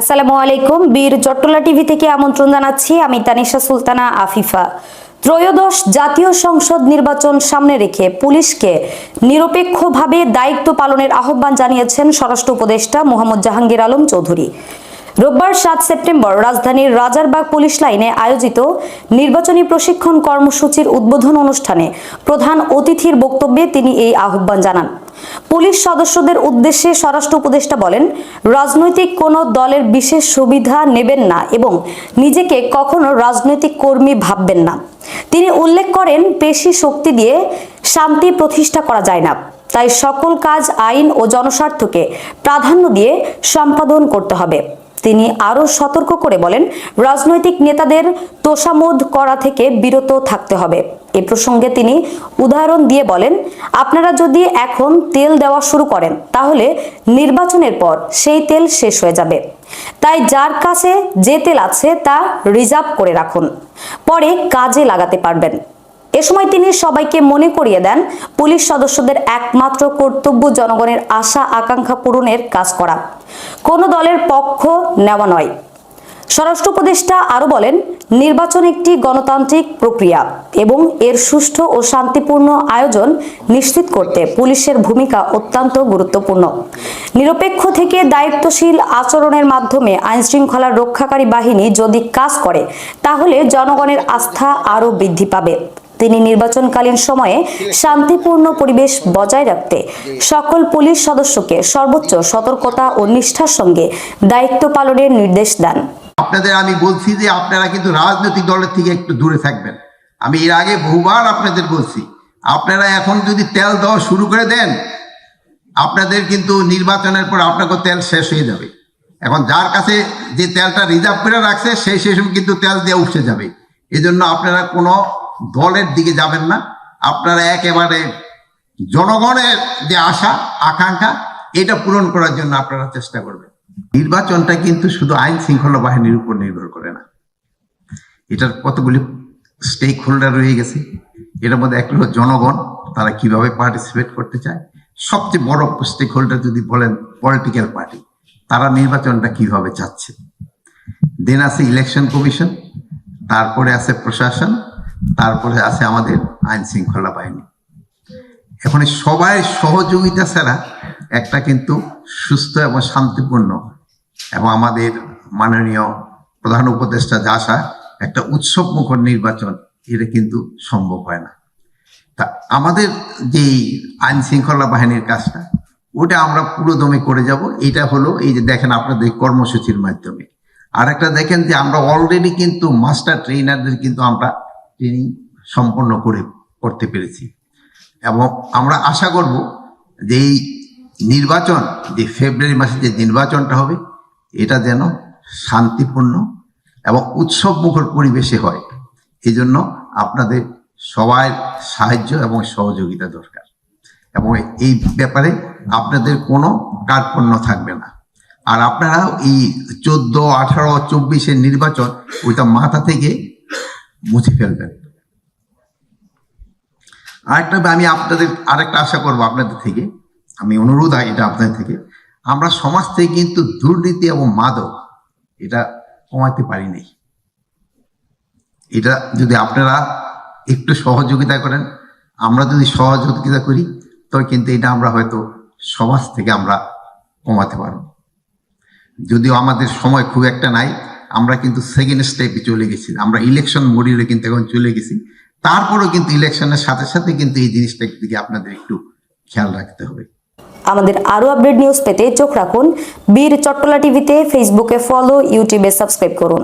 আসসালামু আলাইকুম। বীর চট্টলা টিভি থেকে আমন্ত্রণ জানাচ্ছি আমি তানিশা সুলতানা আফিফা। ত্রয়োদশ জাতীয় সংসদ নির্বাচন সামনে রেখে পুলিশকে নিরপেক্ষভাবে দায়িত্ব পালনের আহ্বান জানিয়েছেন স্বরাষ্ট্র উপদেষ্টা মোহাম্মদ জাহাঙ্গীর আলম চৌধুরী। রোববার সাত সেপ্টেম্বর রাজধানীর রাজারবাগ পুলিশ লাইনে আয়োজিত নির্বাচনী প্রশিক্ষণ কর্মসূচির উদ্বোধন অনুষ্ঠানে প্রধান অতিথির বক্তব্যে তিনি এই আহ্বান জানান। পুলিশ সদস্যদের উদ্দেশ্যে স্বরাষ্ট্র উপদেষ্টা বলেন, রাজনৈতিক কোনো দলের বিশেষ সুবিধা নেবেন না এবং নিজেকে কখনো রাজনৈতিক কর্মী ভাববেন না। তিনি উল্লেখ করেন, পেশি শক্তি দিয়ে শান্তি প্রতিষ্ঠা করা যায় না। তাই সকল কাজ আইন ও জনস্বার্থকে প্রাধান্য দিয়ে সম্পাদন করতে হবে। তিনি আরও সতর্ক করে বলেন, রাজনৈতিক নেতাদের তোষামোদ করা থেকে বিরত থাকতে হবে। এ প্রসঙ্গে তিনি উদাহরণ দিয়ে বলেন, আপনারা যদি এখন তেল দেওয়া শুরু করেন, তাহলে নির্বাচনের পর সেই তেল শেষ হয়ে যাবে। তাই যার কাছে যে তেল আছে তা রিজার্ভ করে রাখুন। পরে কাজে লাগাতে পারবেন। সময় তিনি সবাইকে মনে করিয়ে দেন পুলিশ সদস্যদের একমাত্র কর্তব্য জনগণের আশা আকাঙ্ক্ষা পূরণের কাজ করা। কোনো দলের পক্ষ নেওয়া নয়। স্বরাষ্ট্র উপদেষ্টা আরও বলেন, নির্বাচন একটি গণতান্ত্রিক প্রক্রিয়া এবং এর সুষ্ঠু ও শান্তিপূর্ণ আয়োজন নিশ্চিত করতে পুলিশের ভূমিকা অত্যন্ত গুরুত্বপূর্ণ। নিরপেক্ষ থেকে দায়িত্বশীল আচরণের মাধ্যমে আইনশৃঙ্খলা রক্ষাকারী বাহিনী যদি কাজ করে, তাহলে জনগণের আস্থা আরও বৃদ্ধি পাবে। তিনি নির্বাচনকালীন সময়ে শান্তিপূর্ণ পরিবেশ বজায় রাখতে সকল পুলিশ সদস্যকে সর্বোচ্চ সতর্কতা ও নিষ্ঠার সঙ্গে দায়িত্ব পালনের নির্দেশ দেন। আপনাদের আমি বলছি যে আপনারা কিন্তু রাজনৈতিক দলের থেকে একটু দূরে থাকবেন। আমি এর আগে বহুবার আপনাদের বলছি, আপনারা এখন যদি তেল দেওয়া শুরু করে দেন, আপনাদের কিন্তু নির্বাচনের পর আপনাকে তেল শেষ হয়ে যাবে। এখন যার কাছে যে তেলটা রিজার্ভ করে রাখছে সেই সেই কিন্তু তেল দিয়ে উঠে যাবে। এজন্য আপনারা কোনো দলের দিকে যাবেন না। আপনারা একেবারে জনগণের যে আশা, আকাঙ্ক্ষা, এটা পূরণ করার জন্য আপনারা চেষ্টা করবেন। নির্বাচনটা কিন্তু শুধু আইন শৃঙ্খলা বাহিনীর উপর নির্ভর করে না। এটার কতগুলি স্টেক হোল্ডার রয়ে গেছে এটার মধ্যে একটা হলো জনগণ, তারা কীভাবে পার্টিসিপেট করতে চায়। সবচেয়ে বড় স্টেক হোল্ডার যদি বলেন পলিটিক্যাল পার্টি তারা নির্বাচনটা কীভাবে চাচ্ছে? দেন আছে ইলেকশন কমিশন তারপরে আছে প্রশাসন তারপরে আছে আমাদের আইন শৃঙ্খলা বাহিনী। এখন সবাই সহযোগিতা ছাড়া একটা কিন্তু সুস্থ এবং শান্তিপূর্ণ এবং আমাদের মাননীয় প্রধান উপদেষ্টা যা আশা একটা উৎসব মুখর নির্বাচন এটা কিন্তু সম্ভব হয় না। তা আমাদের যে আইন শৃঙ্খলা বাহিনীর কাজটা, ওটা আমরা পুরো দমে করে যাব। এটা হলো এই যে দেখেন আপনাদের কর্মসূচির মাধ্যমে। আর একটা দেখেন যে আমরা অলরেডি কিন্তু মাস্টার ট্রেনারদের কিন্তু আমরা ট্রেনিং সম্পন্ন করে করতে পেরেছি। এবং আমরা আশা করব যে এই নির্বাচন, যে ফেব্রুয়ারি মাসে যে নির্বাচনটা হবে, এটা যেন শান্তিপূর্ণ এবং উৎসব মুখর পরিবেশে হয়। এই জন্য আপনাদের সবাই সাহায্য এবং সহযোগিতা দরকার। এবং এই ব্যাপারে আপনাদের কোনো কার্পণ্য থাকবে না। আর আপনারা এই চোদ্দ, আঠারো, চব্বিশের নির্বাচন ওইটা মাথা থেকে মুছে ফেলবেন। আরেকটা আমি আপনাদের, আরেকটা আশা করব আপনাদের থেকে। আমি অনুরোধ এটা আপনাদের থেকে। আমরা সমাজ থেকে কিন্তু দুর্নীতি এবং মাদক, এটা কমাতে পারি নাই। এটা যদি আপনারা একটু সহযোগিতা করেন, আমরা যদি সহযোগিতা করি তবে কিন্তু এটা আমরা হয়তো সমাজ থেকে আমরা কমাতে পারব। যদিও আমাদের সময় খুব একটা নাই আমরা কিন্তু সেকেন্ড স্টেপে চলে গেছি। আমরা ইলেকশন মডিউলে কিন্তু এখন চলে গেছি। তারপরেও কিন্তু ইলেকশনের সাথে সাথে কিন্তু এই জিনিসটার দিকে আপনাদের একটু খেয়াল রাখতে হবে। আমাদের আরও আপডেট নিউজ পেতে চোখ রাখুন। বীর চট্টলা টিভিতে ফেসবুকে ফলো ইউটিউবে সাবস্ক্রাইব করুন।